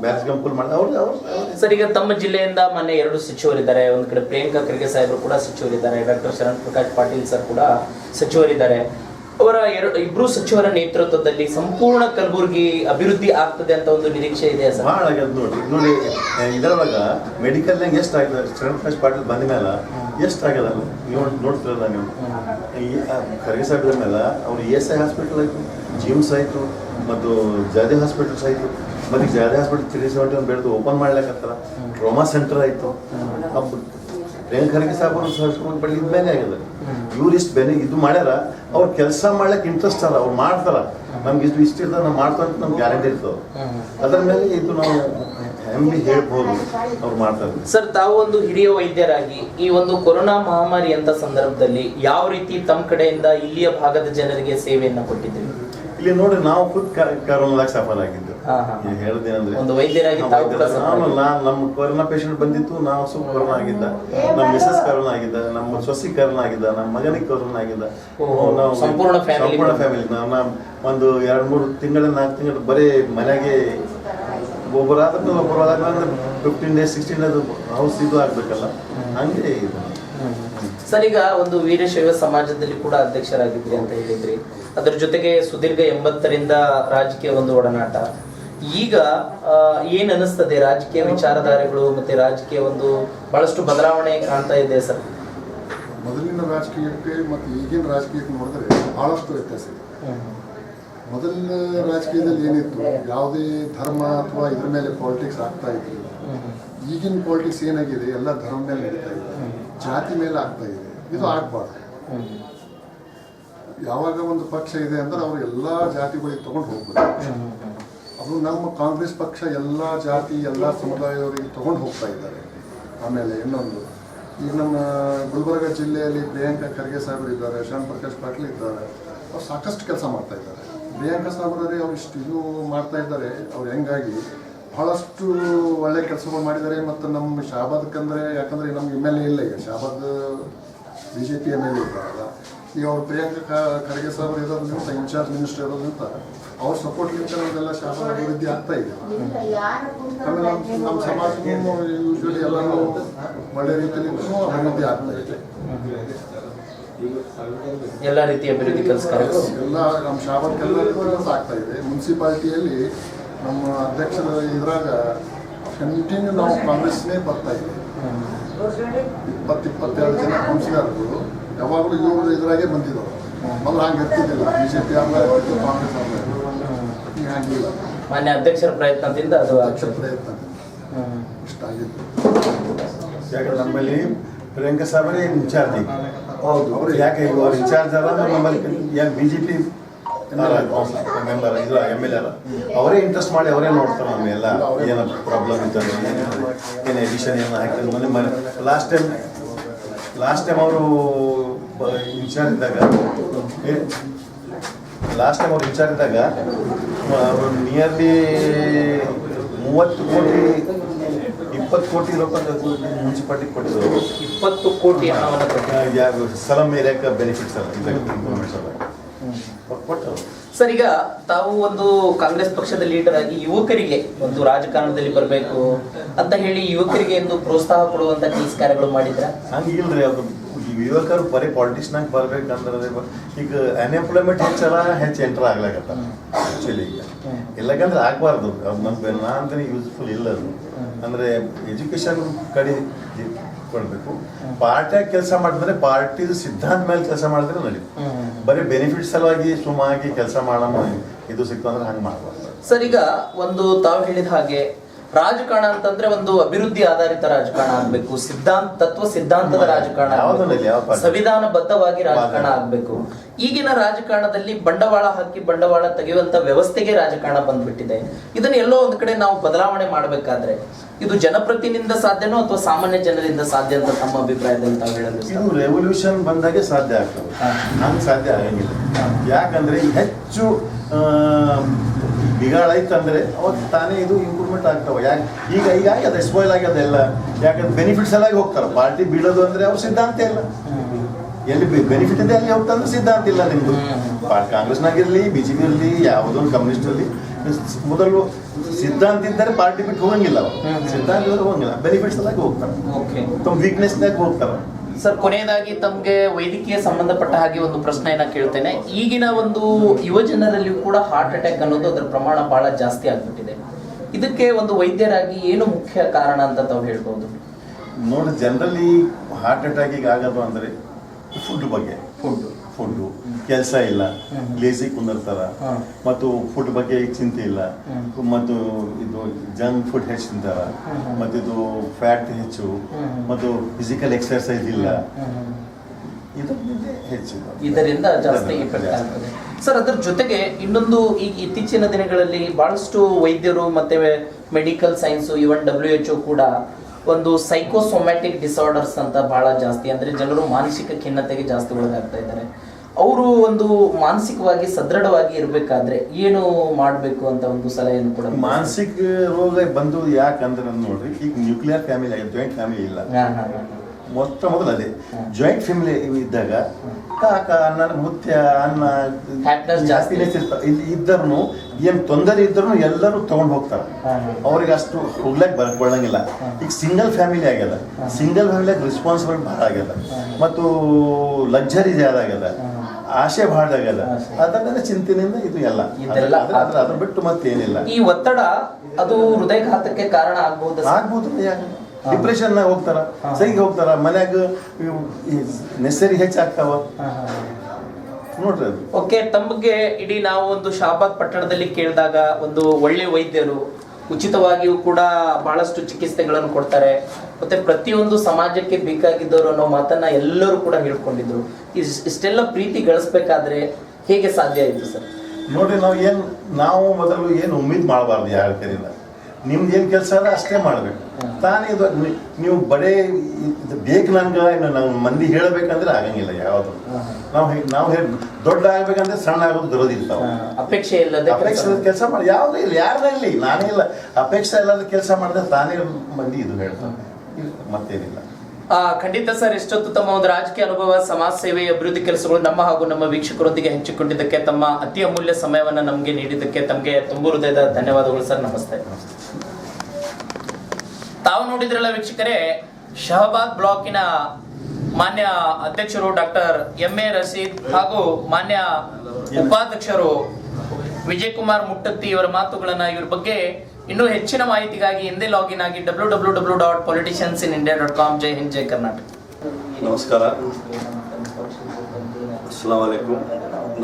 ಬ್ಯಾರೇಜ್ ಕಂಪಲ್ ಮಾಡಿ ಅವ್ರೇ, ಅವ್ರು ಸರ್, ಈಗ ತಮ್ಮ ಜಿಲ್ಲೆಯಿಂದ ಮೊನ್ನೆ ಎರಡು ಸಚಿವರಿದ್ದಾರೆ. ಒಂದು ಕಡೆ ಪ್ರಿಯಾಂಕಾ ಖರ್ಗೆ ಸಾಹೇಬರು ಕೂಡ ಸಚಿವರಿದ್ದಾರೆ. ಡಾಕ್ಟರ್ ಶರಣ್ ಪ್ರಕಾಶ್ ಪಾಟೀಲ್ ಸರ್ ಕೂಡ ಸಚಿವರಿದ್ದಾರೆ. ಅವರ ಎರಡು ಇಬ್ರು ಸಚಿವರ ನೇತೃತ್ವದಲ್ಲಿ ಸಂಪೂರ್ಣ ಕಲಬುರಗಿ ಅಭಿವೃದ್ಧಿ ಆಗ್ತದೆ ಅಂತ ಒಂದು ನಿರೀಕ್ಷೆ ಇದೆ ಸರ್? ಭಾಳ ಆಗ್ಯದ ನೋಡಿ. ನೋಡಿ ಇದರೊಳಗ ಮೆಡಿಕಲ್ನಾಗ ಎಷ್ಟು ಆಗಿದೆ ಫ್ರೆಶ್ ಪಾಟೀಲ್ ಬಂದ ಮೇಲೆ ಎಷ್ಟು ಆಗ್ಯದ ನೀವು ನೋಡ್ತಿರಲ್ಲ ನೀವು. ಖರ್ಗೆ ಸಾಹೇಬ್ರ ಮೇಲೆ ಅವ್ರು ಇ ಎಸ್ ಐ ಹಾಸ್ಪಿಟಲ್ ಆಯಿತು ಜಿಮ್ಸ್ ಆಯಿತು ಮತ್ತು ಜಾದೆ ಹಾಸ್ಪಿಟಲ್ಸ್ ಆಯಿತು ಮತ್ತು ಜಾದೆ ಹಾಸ್ಪಿಟಲ್ ತ್ರೀ ಸೆವೆಂಟಿ ಒನ್ ಬೆಳೆದು ಓಪನ್ ಮಾಡ್ಲಿಕ್ಕತ್ತಾರ ಟ್ರೋಮಾ ಸೆಂಟರ್ ಆಯಿತು. ಪ್ರಿಯಾಂಕ್ ಖರ್ಗೆ ಸಾಹೇಬ್ ಅವರು ಸರ್ಸ್ಕೊಂಡು ಬಳಿ ಮೇಲೆ ಆಗ್ಯದ? ಇವ್ರು ಬೆಲೆ ಬೆನೆ ಇದು ಮಾಡ್ಯಾರ ಅವ್ರು ಕೆಲಸ ಮಾಡ್ಲಿಕ್ಕೆ ಇಂಟ್ರೆಸ್ಟ್ ಅದ ಅವ್ರು ಮಾಡ್ತಾರ. ನಮ್ಗೆ ಇದು ಇಷ್ಟ ಇರ್ತದೆ ನಾವು ಮಾಡ್ತಾ ಅಂತ ನಮ್ಗೆ ಗ್ಯಾರಂಟಿ ಇರ್ತದೆ. ಅದರ ಮೇಲೆ ಇದು ನಾವು ಹೆಮ್ಮೆ ಹೇಳ್ಬೋದು ಅವ್ರು ಮಾಡ್ತಾರೆ. ಸರ್ ತಾವು ಒಂದು ಹಿರಿಯ ವೈದ್ಯರಾಗಿ ಈ ಒಂದು ಕೊರೋನಾ ಮಹಾಮಾರಿ ಅಂತ ಸಂದರ್ಭದಲ್ಲಿ ಯಾವ ರೀತಿ ತಮ್ಮ ಕಡೆಯಿಂದ ಇಲ್ಲಿಯ ಭಾಗದ ಜನರಿಗೆ ಸೇವೆಯನ್ನ ಕೊಟ್ಟಿದ್ದೀವಿ ಇಲ್ಲಿ ನೋಡಿ ನಾವು ಖುದ್ ಕರೋನಾದಾಗ ಸಫಲ ಆಗಿದ್ದು. ಹೇಳಿದೇನಂದ್ರೆ ಒಂದು ವೈದ್ಯರಾಗಿ ತಾವು ಕೂಡ suffer ನಾನು ನಮ್ಮ ಕೊರೋನಾ ಪೇಷಂಟ್ ಬಂದಿತ್ತು ನಾವು ಸುಮ್ ಕೊರೋನಾ ಆಗಿದ್ದ ನಮ್ಮ ಮಿಸಸ್ ಕರೋನಾ ಆಗಿದ್ದ ನಮ್ಮ ಸೊಸಿ ಕರೋನಾ ಆಗಿದ್ದ ನಮ್ಮ ಮಗನಿಗೆ ಕೊರೋನಾ ಆಗಿದ್ದ ನಾವು ಸಂಪೂರ್ಣ ಫ್ಯಾಮಿಲಿ ನಾವು ಒಂದು ಎರಡು ಮೂರು ತಿಂಗಳ ನಾಲ್ಕು ತಿಂಗಳು ಬರೀ ಮನೆಗೆ ಒಬ್ಬರು ಆದ್ರೆ ಒಬ್ಬರು ಆದ್ರೆ fifteen days sixteen days house ಇದು ಆಗ್ಬೇಕಲ್ಲ. ಹಂಗೆ ಇದು. ಸರ್ ಈಗ ಒಂದು ವೀರಶೈವ ಸಮಾಜದಲ್ಲಿ ಕೂಡ ಅಧ್ಯಕ್ಷರಾಗಿದ್ರಿ ಅಂತ ಹೇಳಿದ್ರಿ. ಅದ್ರ ಜೊತೆಗೆ ಸುದೀರ್ಘ ಎಂಬತ್ತರಿಂದ ರಾಜಕೀಯ ಒಂದು ಒಡನಾಟ. ಈಗ ಏನ್ ಅನಿಸ್ತದೆ ರಾಜಕೀಯ ವಿಚಾರಧಾರೆಗಳು ಮತ್ತೆ ರಾಜಕೀಯ ಒಂದು ಬಹಳಷ್ಟು ಬದಲಾವಣೆ ಕಾಣ್ತಾ ಇದೆ ಸರ್? ಮೊದಲಿನ ರಾಜಕೀಯಕ್ಕೆ ಮತ್ತು ಈಗಿನ ರಾಜಕೀಯಕ್ಕೆ ನೋಡಿದ್ರೆ ಬಹಳಷ್ಟು ವ್ಯತ್ಯಾಸ ಇದೆ. ಮೊದಲಿನ ರಾಜಕೀಯದಲ್ಲಿ ಏನಿತ್ತು? ಯಾವುದೇ ಧರ್ಮ ಅಥವಾ ಇದ್ರ ಮೇಲೆ ಪಾಲಿಟಿಕ್ಸ್ ಆಗ್ತಾ ಇತ್ತು ಈಗಿನ ಪಾಲಿಟಿಕ್ಸ್ ಏನಾಗಿದೆ? ಎಲ್ಲ ಧರ್ಮ ಮೇಲೆ ನಡೀತಾ ಇದೆ. ಜಾತಿ ಮೇಲೆ ಆಗ್ತಾ ಇದೆ. ಇದು ಆಗ್ಬಾರ್ದು. ಯಾವಾಗ ಒಂದು ಪಕ್ಷ ಇದೆ ಅಂದ್ರೆ ಅವರು ಎಲ್ಲ ಜಾತಿಗಳಿಗೆ ತಗೊಂಡು ಹೋಗ್ಬೇಕು. ಅದು ನಮ್ಮ ಕಾಂಗ್ರೆಸ್ ಪಕ್ಷ ಎಲ್ಲ ಜಾತಿ, ಎಲ್ಲ ಸಮುದಾಯದವರಿಗೆ ತಗೊಂಡು ಹೋಗ್ತಾ ಇದ್ದಾರೆ. ಆಮೇಲೆ ಇನ್ನೊಂದು, ಈಗ ನಮ್ಮ ಗುಲ್ಬರ್ಗ ಜಿಲ್ಲೆಯಲ್ಲಿ ಪ್ರಿಯಾಂಕಾ ಖರ್ಗೆ ಸಾಹೇಬರು ಇದ್ದಾರೆ ಶಾಂತ ಪ್ರಕಾಶ್ ಪಾಟೀಲ್ ಇದ್ದಾರೆ. ಅವ್ರು ಸಾಕಷ್ಟು ಕೆಲಸ ಮಾಡ್ತಾ ಇದ್ದಾರೆ. ಪ್ರಿಯಾಂಕಾ ಸಾಹೇಬ್ರೆ ಅವ್ರು ಇಷ್ಟು ಇದು ಮಾಡ್ತಾ ಇದ್ದಾರೆ, ಅವ್ರು ಹೆಂಗಾಗಿ ಬಹಳಷ್ಟು ಒಳ್ಳೆ ಕೆಲಸಗಳು ಮಾಡಿದ್ದಾರೆ. ಮತ್ತು ನಮ್ಮ ಶಾಬಾದ್ಕಂದ್ರೆ, ಯಾಕಂದರೆ ನಮ್ಗೆ ಎಂ ಎಲ್ ಎ ಇಲ್ಲ ಈಗ. Shahabad B J P M L A ಇದ್ದಾರಲ್ಲ ಈಗ ಅವ್ರು ಪ್ರಿಯಾಂಕ ಖರ್ಗೆ ಸಾಹೇಬರು ಇರೋದ್ರಿಂದ ಇನ್ಚಾರ್ಜ್ ಮಿನಿಸ್ಟರ್ ಇರೋದ್ರಿಂದ ಅವ್ರ ಸಪೋರ್ಟ್ಲಿಂದ ನಮಗೆಲ್ಲ ಶಾಸನ ಅಭಿವೃದ್ಧಿ ಆಗ್ತಾ ಇದೆ. ಆಮೇಲೆ ನಮ್ಮ ನಮ್ಮ ಸಮಾಜನೂ ಯೂಶ್ವಲಿ ಎಲ್ಲರೂ ಒಳ್ಳೆ ರೀತಿಯಲ್ಲಿ ಅಭಿವೃದ್ಧಿ ಆಗ್ತಾ ಇದೆ. ಎಲ್ಲ ರೀತಿಯ ಅಭಿವೃದ್ಧಿ ಕೆಲಸ ಎಲ್ಲ ನಮ್ಮ ಶಾಬಾದ್ಕೆಲ್ಲ ಕೆಲಸ ಆಗ್ತಾ ಇದೆ. ಮುನ್ಸಿಪಾಲ್ಟಿಯಲ್ಲಿ ನಮ್ಮ ಅಧ್ಯಕ್ಷರ ಇದ್ರಾಗ ಕಂಟಿನ್ಯೂ ನಾವು ಕಾಂಗ್ರೆಸ್ನೇ ಬರ್ತಾ ಇದೆ. ಇಪ್ಪತ್ತು ಇಪ್ಪತ್ತೆರಡು ಜನ ಕೌನ್ಸಿಲರ್ಗಳು. ಯಾವಾಗಲೂ ಇವರು ಇದ್ರಾಗೆ ಬಂದಿದ್ರು. ಮೊದಲು ಹಂಗೆ ಇರ್ತಿದ್ದಿಲ್ಲ. ಬಿ ಜೆ ಪಿ ಇರ್ತಿತ್ತು ಕಾಂಗ್ರೆಸ್ ಆದ್ಮೇಲೆ ಈಗ ಹಂಗಿಲ್ಲ ಮಾನ್ಯ ಅಧ್ಯಕ್ಷರ ಪ್ರಯತ್ನದಿಂದ ಅದು ಅಧ್ಯಕ್ಷರ ಆಗ್ತದೆ. ಪ್ರಯತ್ನ ಇಷ್ಟ ಆಗಿತ್ತು. ಯಾಕಂದ್ರೆ ನಮ್ಮಲ್ಲಿ ಪ್ರಿಯಾಂಕಾ ಸಾಹೇಬರೇ ಇನ್ಚಾರ್ಜ್ ಹೌದು. ಅವರು ಯಾಕೆ ಅವ್ರು ಇನ್ಚಾರ್ಜ್ ಅಲ್ಲ ನಮ್ಮಲ್ಲಿ ಯಾಕೆ ಬಿ ಜೆ ಪಿ ಮೆಂಬರ್ ಇದು ಎಂ ಎಲ್ ಎ ಅವರೇ ಇಂಟ್ರೆಸ್ಟ್ ಮಾಡಿ ಅವರೇ ನೋಡ್ತಾರೆ ನಮ್ಮ ಎಲ್ಲ ಏನೋ ಪ್ರಾಬ್ಲಮ್ ಇದ್ದಾರೆ ಏನು ಎಡಿಷನ್ ಏನು ಹಾಕಿದ್ರು. ಮನೆ ಮನೆ ಲಾಸ್ಟ್ ಟೈಮ್ ಲಾಸ್ಟ್ ಟೈಮ್ ಅವರು ಇನ್ಚಾರ್ಜ್ ಇದ್ದಾಗ ಲಾಸ್ಟ್ ಟೈಮ್ ಅವ್ರು ಇನ್ಚಾರ್ಜ್ ಇದ್ದಾಗ ನಿಯರ್ಲಿ ಮೂವತ್ತು ಕೋಟಿ ಇಪ್ಪತ್ತು ಕೋಟಿ ರೂಪಾಯಿ ಮುನ್ಸಿಪಾಲ್ಟಿ ಕೊಟ್ಟಿದ್ರು. ಇಪ್ಪತ್ತು ಕೋಟಿ. ಯಾವ ಸಲಮ್ ಏರಿಯಾಕ್ಕೆ ಬೆನಿಫಿಟ್ಸ್ ಅಲ್ಲ ಇಂಪ್ರೂವ್ಮೆಂಟ್ಸ್ ಅಲ್ಲ ಕೊಟ್ಟರು. ಸರ್ ಈಗ ತಾವು ಒಂದು ಕಾಂಗ್ರೆಸ್ ಪಕ್ಷದ ಲೀಡರ್ ಆಗಿ ಯುವಕರಿಗೆ ಒಂದು ರಾಜಕಾರಣದಲ್ಲಿ ಬರಬೇಕು ಅಂತ ಹೇಳಿ ಯುವಕರಿಗೆ ಎಂದು ಪ್ರೋತ್ಸಾಹ ಕೊಡುವಂತ ಕೆಲಸ ಕಾರ್ಯಗಳು ಮಾಡಿದ್ರ? ಹಂಗಿಲ್ರಿ ಅದು ಯುವಕರು ಬರೀ ಪಾಲಿಟಿಕ್ಸ್ನಾಗ ಬರ್ಬೇಕಂದ್ರೆ ಈಗ ಅನ್ಎಂಪ್ಲಾಯ್ಮೆಂಟ್ ಹೆಚ್ಚಲ್ಲ ಹೆಚ್ಚು ಎಂಟರ್ ಆಗ್ಲಾಗತ್ತ. ಆ್ಯಕ್ಚುಲಿ ಈಗ. ಇಲ್ಲಕಂದ್ರೆ ಆಗ್ಬಾರ್ದು. ನಮ್ಗೆ ನಾ ಅಂತಾನೆ ಯೂಸ್ಫುಲ್ ಇಲ್ಲ ಅದು. ಅಂದ್ರೆ ಎಜುಕೇಶನ್ ಕಡೆ ಕೊಡ್ಬೇಕು. ಪಾರ್ಟಿಯಾಗಿ ಕೆಲಸ ಮಾಡಿದ್ರೆ ಪಾರ್ಟಿದು ಸಿದ್ಧಾಂತ ಮೇಲೆ ಕೆಲಸ ಮಾಡಿದ್ರೆ ನಡೀತು ಬರೀ ಬೆನಿಫಿಟ್ ಸಲುವಾಗಿ ಸುಮಾಗಿ ಕೆಲಸ ಮಾಡೋಣ ಇದು ಸಿಕ್ತು ಅಂದ್ರೆ ಹಂಗೆ ಮಾಡಬಾರ್ದು. ಸರ್ ಈಗ ಒಂದು ತಾವು ಹೇಳಿದ ಹಾಗೆ ರಾಜಕಾರಣ ಅಂತಂದ್ರೆ ಒಂದು ಅಭಿವೃದ್ಧಿ ಆಧಾರಿತ ರಾಜಕಾರಣ ಆಗ್ಬೇಕು. ಸಿದ್ಧಾಂತ ತತ್ವ ಸಿದ್ಧಾಂತದ ರಾಜಕಾರಣ ಸಂವಿಧಾನ ಬದ್ಧವಾಗಿ ಆಗ್ಬೇಕು. ಸಂವಿಧಾನಬದ್ಧವಾಗಿ ರಾಜಕಾರಣ ಆಗ್ಬೇಕು. ಈಗಿನ ರಾಜಕಾರಣದಲ್ಲಿ ಬಂಡವಾಳ ಹಾಕಿ ಬಂಡವಾಳ ತೆಗೆಯುವಂತ ವ್ಯವಸ್ಥೆಗೆ ರಾಜಕಾರಣ ಬಂದ್ಬಿಟ್ಟಿದೆ. ಇದನ್ನ ಎಲ್ಲೋ ಒಂದ್ ಕಡೆ ನಾವು ಬದಲಾವಣೆ ಮಾಡ್ಬೇಕಾದ್ರೆ ಇದು ಜನಪ್ರತಿನಿಂದ ಸಾಧ್ಯನೋ ಅಥವಾ ಸಾಮಾನ್ಯ ಜನರಿಂದ ಸಾಧ್ಯ ಅಂತ ತಮ್ಮ ಅಭಿಪ್ರಾಯದಲ್ಲಿ ತಾವು ಹೇಳಲು ರೆವಲ್ಯೂಷನ್ ಬಂದಾಗೆ ಸಾಧ್ಯ ಆಗ್ತದೆ. ಸಾಧ್ಯ ಆಗಂಗಿಲ್ಲ. ಯಾಕಂದ್ರೆ ಹೆಚ್ಚು ಆ, ಬಿಗಾಳ ಅಂದರೆ ಅವಾಗ ತಾನೇ ಇದು ಇಂಪ್ರೂವ್ಮೆಂಟ್ ಆಗ್ತಾವೆ. ಯಾಕೆ ಈಗ ಈಗ ಆಗ್ಯದ ಸ್ಪಾಯ್ಲ್ ಆಗ್ಯದ ಎಲ್ಲ. ಯಾಕಂದ್ರೆ ಬೆನಿಫಿಟ್ಸ್ ಎಲ್ಲ ಹೋಗ್ತಾರೆ. ಪಾರ್ಟಿ ಬೀಳೋದು ಅಂದ್ರೆ ಅವ್ರ ಸಿದ್ಧಾಂತ ಇಲ್ಲ. ಎಲ್ಲಿ ಬೆನಿಫಿಟ್ ಇದೆ ಅಲ್ಲಿ ಹೋಗ್ತಾ ಅಂದ್ರೆ ಸಿದ್ಧಾಂತ ಇಲ್ಲ ನಿಮ್ದು. ಪಾರ್ಟಿ ಕಾಂಗ್ರೆಸ್ನಾಗಿರ್ಲಿ ಬಿ ಜೆ ಪಿ ಇರಲಿ ಯಾವುದೋ ಕಮ್ಯುನಿಸ್ಟ್ ಇರಲಿ ಮೊದಲು ಸಿದ್ಧಾಂತ ಇದ್ದರೆ ಪಾರ್ಟಿ ಬಿಟ್ಟು ಹೋಗಂಗಿಲ್ಲ ಅವರು. ಸಿದ್ಧಾಂತ ಇದ್ರೆ ಹೋಗಂಗಿಲ್ಲ. ಬೆನಿಫಿಟ್ಸ್ ಎಲ್ಲ ಹೋಗ್ತಾರೆ. ತಮ್ಮ ವೀಕ್ನೆಸ್ನಾಗ ಹೋಗ್ತಾರೆ ಸರ್ ಕೊನೆಯದಾಗಿ ತಮಗೆ ವೈದ್ಯಕೀಯ ಸಂಬಂಧಪಟ್ಟ ಹಾಗೆ ಒಂದು ಪ್ರಶ್ನೆಯನ್ನ ಕೇಳ್ತೇನೆ. ಈಗಿನ ಒಂದು ಯುವ ಜನರಲ್ಲಿಯೂ ಕೂಡ ಹಾರ್ಟ್ ಅಟ್ಯಾಕ್ ಅನ್ನೋದು ಅದರ ಪ್ರಮಾಣ ಬಹಳ ಜಾಸ್ತಿ ಆಗ್ಬಿಟ್ಟಿದೆ. ಇದಕ್ಕೆ ಒಂದು ವೈದ್ಯರಾಗಿ ಏನು ಮುಖ್ಯ ಕಾರಣ ಅಂತ ತಾವು ಹೇಳ್ಬೋದು? ನೋಡಿ ಜನರಲ್ಲಿ ಹಾರ್ಟ್ ಅಟ್ಯಾಕಿಗೆ ಆಗೋದು ಅಂದರೆ ಫುಡ್ ಬಗ್ಗೆ. ಫುಡ್ ಫುಡ್ಡು ಕೆಲಸ ಇಲ್ಲ. ಲೇಸಿ ಕುಂದಿರ್ತಾರ. ಮತ್ತು ಫುಡ್ ಬಗ್ಗೆ ಚಿಂತೆ ಇಲ್ಲ. ಮತ್ತು ಇದು ಜಂಕ್ ಫುಡ್ ಹೆಚ್ಚು ತಿಂತಾರ. ಮತ್ತು ಇದು ಫ್ಯಾಟ್ ಹೆಚ್ಚು. ಮತ್ತು ಫಿಸಿಕಲ್ ಎಕ್ಸರ್ಸೈಸ್ ಇಲ್ಲ. ಹೆಚ್ಚು. ಇದರಿಂದ ಜಾಸ್ತಿ ಸರ್ ಅದರ ಜೊತೆಗೆ ಇನ್ನೊಂದು ಈಗ ಇತ್ತೀಚಿನ ದಿನಗಳಲ್ಲಿ ಬಹಳಷ್ಟು ವೈದ್ಯರು ಮತ್ತೆ medical science even W H ಕೂಡ ಒಂದು ಸೈಕೋಸೊಮ್ಯಾಟಿಕ್ ಡಿಸಾರ್ಡರ್ಸ್ ಅಂತ ಬಹಳ ಜಾಸ್ತಿ ಅಂದ್ರೆ ಜನರು ಮಾನಸಿಕ ಖಿನ್ನತೆಗೆ ಜಾಸ್ತಿ ಒಳಗಾಗ್ತಾ ಇದ್ದಾರೆ. ಅವರು ಒಂದು ಮಾನಸಿಕವಾಗಿ ಸದೃಢವಾಗಿ ಇರಬೇಕಾದ್ರೆ ಏನು ಮಾಡಬೇಕು ಅಂತ ಒಂದು ಸಲಹೆಯನ್ನು ಕೂಡ ಮಾನಸಿಕ ರೋಗ ಬಂದು ಯಾಕಂದ್ರೆ ನೋಡ್ರಿ ಈಗ ನ್ಯೂಕ್ಲಿಯರ್ ಫ್ಯಾಮಿಲಿ ಆಗಿದೆ ಜಾಯಿಂಟ್ ಫ್ಯಾಮಿಲಿ ಇಲ್ಲ ಮೊತ್ತ ಮೊದಲು ಅದೇ ಜಾಯಿಂಟ್ ಫ್ಯಾಮಿಲಿ ಇದ್ದಾಗ ಕಾಕ ಅನ್ನ ಮುತ್ಯ ಅನ್ನ ಜಾಸ್ತಿ. ಇಲ್ಲಿ ಇದ್ದರೂ ಏನ್ ತೊಂದರೆ ಇದ್ರೂ ಎಲ್ಲರೂ ತಗೊಂಡ್ ಹೋಗ್ತಾರೆ. ಅವ್ರಿಗೆ ಅಷ್ಟು ಹೋಗ್ಲಕ್ ಹ್ಮ್. ಈಗ ಸಿಂಗಲ್ ಫ್ಯಾಮಿಲಿ ಆಗ್ಯದ. ಸಿಂಗಲ್ ಫ್ಯಾಮಿಲಿ ರೆಸ್ಪಾನ್ಸಿಬಲ್ ಭಾಳ ಆಗ್ಯದ. ಮತ್ತು ಲಕ್ಸರಿ ಜಾದ ಆಗ್ಯದ ಆಸೆ ಭಾಳ ಆಗ್ಯದ ಚಿಂತನೆಯಿಂದ ಇದು ಎಲ್ಲ. ಇದೆಲ್ಲ ಅದ್ರ- ಅದ್ರ ಅದ್ರ ಬಿಟ್ಟು ಮತ್ತೇನಿಲ್ಲ. ಈ ಒತ್ತಡ ಅದು ಹೃದಯಘಾತಕ್ಕೆ ಕಾರಣ ಆಗ್ಬಹುದು ಆಗ್ಬಹುದು ಆಗ್ಬೋದು. ಡಿಪ್ರೆಷನ್ ಹೋಗ್ತಾರ. ಸೈಗೆ ಹೋಗ್ತಾರ ಮನ್ಯಾಗ ನೆಸರಿ ಹೆಚ್ಚಾಗ್ತಾವ. ನೋಡ್ರಿ ಓಕೆ ತಮಗೆ ಇಡೀ ನಾವು ಒಂದು ಶಾಬಾದ್ ಪಟ್ಟಣದಲ್ಲಿ ಕೇಳಿದಾಗ ಒಂದು ಒಳ್ಳೆ ವೈದ್ಯರು ಉಚಿತವಾಗಿಯೂ ಕೂಡ ಬಹಳಷ್ಟು ಚಿಕಿತ್ಸೆಗಳನ್ನು ಕೊಡ್ತಾರೆ. ಮತ್ತೆ ಪ್ರತಿಯೊಂದು ಸಮಾಜಕ್ಕೆ ಬೇಕಾಗಿದ್ದವರು ಅನ್ನೋ ಮಾತನ್ನ ಎಲ್ಲರೂ ಕೂಡ ಹೇಳ್ಕೊಂಡಿದ್ರು. ಇಷ್ಟೆಲ್ಲ ಪ್ರೀತಿ ಗಳಿಸ್ಬೇಕಾದ್ರೆ ಹೇಗೆ ಸಾಧ್ಯ ಆಯ್ತು ಸರ್? ನೋಡಿ, ನಾವು ಏನ್, ನಾವು ಮೊದಲು ಏನು ಉಮ್ಮೀದ್ ಮಾಡಬಾರ್ದು ಯಾರ ಕೈಯಿಂದ. ನಿಮ್ದು ಏನ್ ಕೆಲಸ ಅದ ಅಷ್ಟೇ ಮಾಡಬೇಕು. ತಾನೇ ಇದು ನೀವು ಬಡೇ ಇದು ಬೇಕು ನನ್ಗೆ ಇನ್ನು ನಾವು ಮಂದಿ ಹೇಳಬೇಕಂದ್ರೆ ಆಗಂಗಿಲ್ಲ ಯಾವುದು. ನಾವು ನಾವು ಹೇಳಿ ದೊಡ್ಡ ಆಗ್ಬೇಕಂದ್ರೆ ಸಣ್ಣ ಆಗೋದು ಬರೋದಿಲ್ಲ ಅಪೇಕ್ಷೆ ಇಲ್ಲದೆ ಕೆಲ್ಸ ಅಪೇಕ್ಷೆ ಕೆಲಸ ಮಾಡಿ ಯಾವುದೂ ಇಲ್ಲ ಯಾರ್ದೇ ಇಲ್ಲಿ ನಾನೇ ಇಲ್ಲ. ಅಪೇಕ್ಷೆ ಇಲ್ಲದ ಕೆಲಸ ಮಾಡಿದ್ರೆ ತಾನೇ ಮಂದಿ ಇದು ಹೇಳ್ತಾನೆ ಇಲ್ಲ, ಮತ್ತೇನಿಲ್ಲ. ಖಂಡಿತ ಸರ್ ಎಷ್ಟೊತ್ತು ತಮ್ಮ ಒಂದು ರಾಜಕೀಯ ಅನುಭವ, ಸಮಾಜ ಸೇವೆ, ಅಭಿವೃದ್ಧಿ ಕೆಲಸಗಳು ನಮ್ಮ ಹಾಗೂ ನಮ್ಮ ವೀಕ್ಷಕರೊಂದಿಗೆ ಹಂಚಿಕೊಂಡಿದ್ದಕ್ಕೆ, ತಮ್ಮ ಅತಿ ಅಮೂಲ್ಯ ಸಮಯವನ್ನ ನಮಗೆ ನೀಡಿದ್ದಕ್ಕೆ ತಮಗೆ ತುಂಬು ಹೃದಯದ ಧನ್ಯವಾದಗಳು ಸರ್, ನಮಸ್ತೆ. ತಾವು ನೋಡಿದ್ರಲ್ಲ ವೀಕ್ಷಕರೇ, ಶಹಬಾದ್ ಬ್ಲಾಕಿನ ಮಾನ್ಯ ಅಧ್ಯಕ್ಷರು ಡಾಕ್ಟರ್ ಎಂ ಎ ರಶೀದ್ ಹಾಗೂ ಮಾನ್ಯ ಉಪಾಧ್ಯಕ್ಷರು ವಿಜಯ್ ಕುಮಾರ್ ಮುಟ್ಟತ್ತಿ ಇವರ ಮಾತುಗಳನ್ನ ಇವ್ರ ಬಗ್ಗೆ ಇನ್ನೂ ಹೆಚ್ಚಿನ ಮಾಹಿತಿಗಾಗಿ ಹಿಂದೆ ಲಾಗಿನ್ ಆಗಿ W W W dot politicians in India dot com ಜೈ ಹಿಂದ್, ಜೈ ಕರ್ನಾಟಕ. ನಮಸ್ಕಾರ. ಅಸ್ಸಲಾಂ ವಲೈಕುಮ್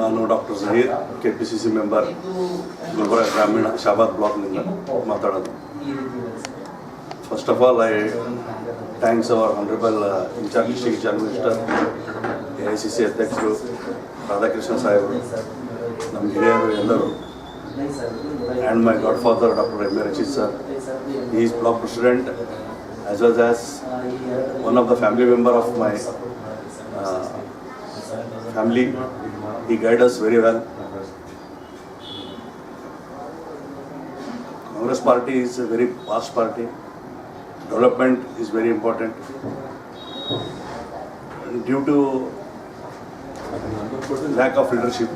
ನಾನು doctor Zaheer K P C C member Gulbarga ಗ್ರಾಮೀಣ ಶಾಬಾದ್ ಬ್ಲಾಕ್ನಿಂದ ಮಾತಾಡೋದು. First of all I thanks our honourable incharge district chief minister A I C C ಅಧ್ಯಕ್ಷರು, ರಾಧಾಕೃಷ್ಣ ಸಾಹೇಬರು, ನಮ್ಮ ಹಿರಿಯರು ಎಲ್ಲರೂ. and my godfather, Dr. Ramesh sir. He is block president as well as one of the family member of my uh, family. He guided us very well. Congress party is a very past party. Development is very important. Due to lack of leadership,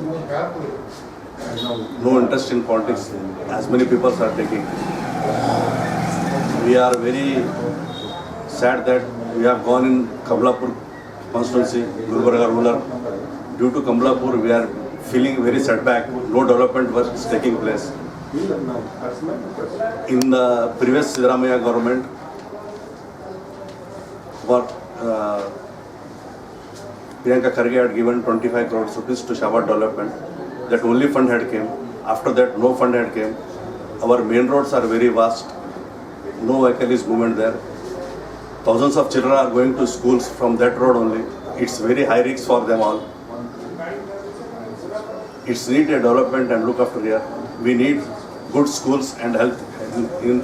no interest in politics, as many people are taking. We are very sad that we have gone in Kamlapur constituency, Gulbarga rural. Due to Kamlapur, we are feeling very setback. No development is taking place. In the previous Siddharamaya government, Kumar, uh, Priyanka Kharge had given 25 crores rupees to Shabad development. That only fund had came. After that, no fund had came. Our main roads are very vast. No vehicle is movement there. Thousands of children are going to schools from that road only. It's very high risk for them all. It's need a development and look after here. We need good schools and health in,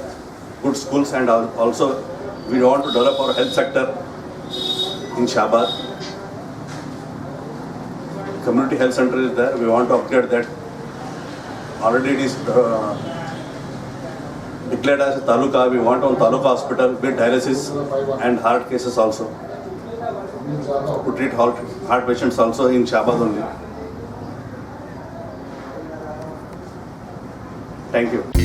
good schools and also we want to develop our health sector in Shabad. Community health center is there. We want to upgrade that. Already it is uh, declared as a taluka. We want on taluka hospital with dialysis and heart cases also. To treat heart, heart patients also in Shabad only. Thank you.